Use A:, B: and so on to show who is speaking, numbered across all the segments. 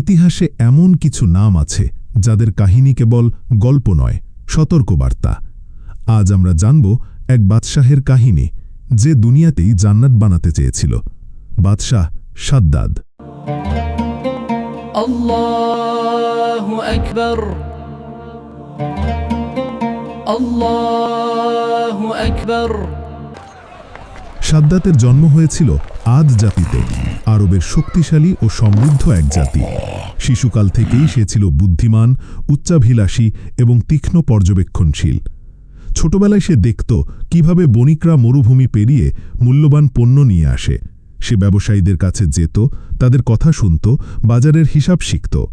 A: ইতিহাসে এমন কিছু নাম আছে যাদের কাহিনী কেবল গল্প নয় সতর্কবার্তা। আজ আমরা জানব এক বাদশাহের কাহিনী যে দুনিয়াতেই জান্নাত বানাতে চেয়েছিল। বাদশাহ সাদ্দাদ। সাদ্দাতের জন্ম হয়েছিল আদ জাতিতে আরবের শক্তিশালী ও সমৃদ্ধ এক জাতি। শিশুকাল থেকেই সে ছিল বুদ্ধিমান, উচ্চাভিলাষী এবং তীক্ষ্ণ পর্যবেক্ষণশীল। ছোটবেলায় সে দেখত কীভাবে বণিকরা মরুভূমি পেরিয়ে মূল্যবান পণ্য নিয়ে আসে। সে ব্যবসায়ীদের কাছে যেত, তাদের কথা শুনত, বাজারের হিসাব শিখত।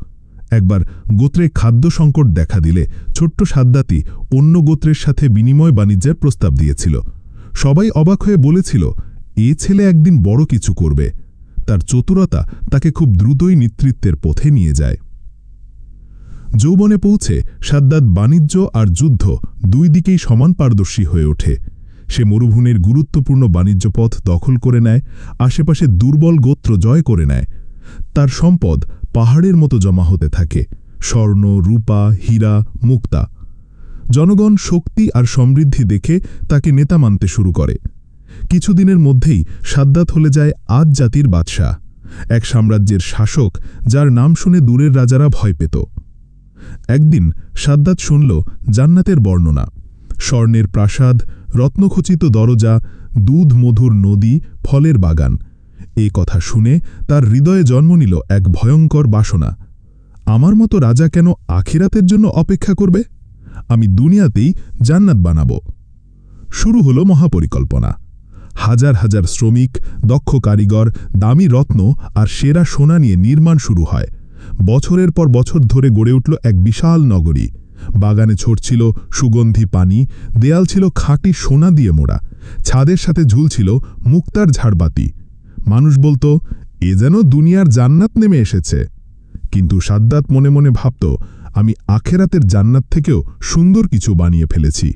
A: একবার গোত্রে খাদ্য সংকট দেখা দিলে ছোট্ট সাদ্দাতি অন্য গোত্রের সাথে বিনিময় বাণিজ্যের প্রস্তাব দিয়েছিল। সবাই অবাক হয়ে বলেছিল এ ছেলে একদিন বড় কিছু করবে। তার চতুরতা তাকে খুব দ্রুতই নেতৃত্বের পথে নিয়ে যায়। যৌবনে পৌঁছে সাদ্দাত বাণিজ্য আর যুদ্ধ দুই দিকেই সমান পারদর্শী হয়ে ওঠে। সে মরুভূমির গুরুত্বপূর্ণ বাণিজ্য পথ দখল করে নেয়, আশেপাশে দুর্বল গোত্র জয় করে নেয়। তার সম্পদ পাহাড়ের মতো জমা হতে থাকে, স্বর্ণ, রূপা, হীরা, মুক্তা। জনগণ শক্তি আর সমৃদ্ধি দেখে তাকে নেতা মানতে শুরু করে। কিছুদিনের মধ্যেই সাদ্দাত হলে যায় আজ জাতির বাদশাহ, এক সাম্রাজ্যের শাসক যার নাম শুনে দূরের রাজারা ভয় পেত। একদিন সাদ্দাত শুনল জান্নাতের বর্ণনা। স্বর্ণের প্রাসাদ, রত্নখচিত দরজা, দুধ মধুর নদী, ফলের বাগান। এই কথা শুনে তার হৃদয়ে জন্ম নিল এক ভয়ঙ্কর বাসনা। আমার মতো রাজা কেন আখিরাতের জন্য অপেক্ষা করবে? আমি দুনিয়াতেই জান্নাত বানাব। শুরু হল মহাপরিকল্পনা। হাজার হাজার শ্রমিক, দক্ষ কারিগর, দামি রত্ন আর সেরা সোনা নিয়ে নির্মাণ শুরু হয়। বছরের পর বছর ধরে গড়ে উঠল এক বিশাল নগরী। বাগানে ছড়ছিল সুগন্ধি পানি, দেয়াল ছিল খাঁটি সোনা দিয়ে মোড়া, ছাদের সাথে ঝুলছিল মুক্তার ঝাড়বাতি। মানুষ বলতো, এ যেন দুনিয়ার জান্নাত নেমে এসেছে। কিন্তু সাদ্দাত মনে মনে ভাবত, আমি আখেরাতের জান্নাত থেকেও সুন্দর কিছু বানিয়ে ফেলেছি।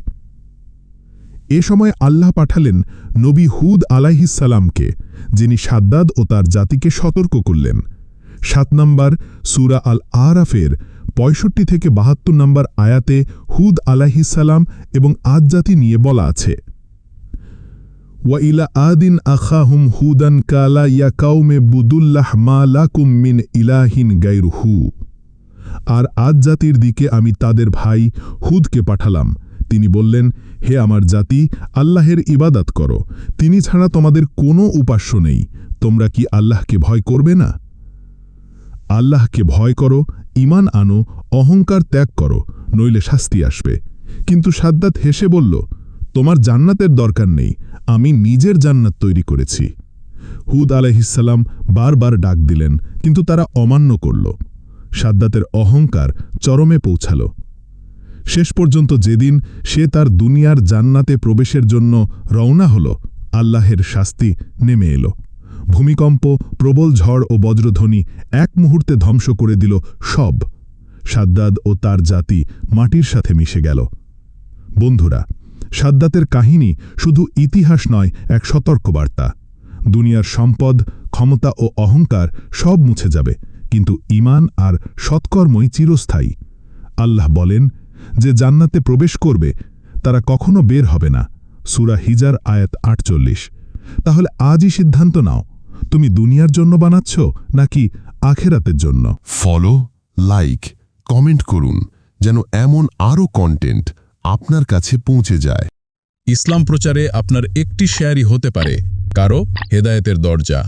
A: এ সময় আল্লাহ পাঠালেন নবী হুদ আলাইহিসালামকে যিনি সাদ্দাদ ও তার জাতিকে সতর্ক করলেন। সাত নম্বর সুরা আল আরাফের পঁয়ষট্টি থেকে বাহাত্তর নম্বর আয়াতে হুদ আলাইহিসালাম এবং আজ জাতি নিয়ে বলা আছে। ওয়াইলা আদিন আখাহুম হুদান কালা ইয়া কাউমে বুদুল্লাহ মা লাকুম মিন ইলাহিন আর আজ জাতির দিকে আমি তাদের ভাই হুদকে পাঠালাম। তিনি বললেন, হে আমার জাতি, আল্লাহের ইবাদাত করো। তিনি ছাড়া তোমাদের কোনো উপাস্য নেই। তোমরা কি আল্লাহকে ভয় করবে না? আল্লাহকে ভয় করো ইমান আনো, অহংকার ত্যাগ করো, নইলে শাস্তি আসবে। কিন্তু সাদ্দাত হেসে বলল, তোমার জান্নাতের দরকার নেই, আমি নিজের জান্নাত তৈরি করেছি। হুদ আলহিসাল্লাম বারবার ডাক দিলেন, কিন্তু তারা অমান্য করল। সাদ্দাতের অহংকার চরমে পৌঁছাল। শেষ পর্যন্ত যেদিন সে তার দুনিয়ার জান্নাতে প্রবেশের জন্য রওনা হল, আল্লাহের শাস্তি নেমে এলো। ভূমিকম্প, প্রবল ঝড় ও বজ্রধ্বনি এক মুহূর্তে ধ্বংস করে দিল সব। সাদ্দাদ ও তার জাতি মাটির সাথে মিশে গেল। বন্ধুরা, সাদ্দাতের কাহিনী শুধু ইতিহাস নয়, এক সতর্কবার্তা। দুনিয়ার সম্পদ, ক্ষমতা ও অহংকার সব মুছে যাবে, কিন্তু ইমান আর সৎকর্মই চিরস্থায়ী। আল্লাহ বলেন যে জান্নাতে প্রবেশ করবে তারা কখনো বের হবে না। সুরা হিজার আয়াত আটচল্লিশ। তাহলে আজই সিদ্ধান্ত নাও তুমি দুনিয়ার জন্য বানাচ্ছ নাকি আখেরাতের জন্য?
B: ফলো লাইক কমেন্ট করুন যেন এমন আরও কন্টেন্ট আপনার কাছে পৌঁছে যায়।
C: ইসলাম প্রচারে আপনার একটি শেয়ারই হতে পারে কারও হেদায়েতের দরজা।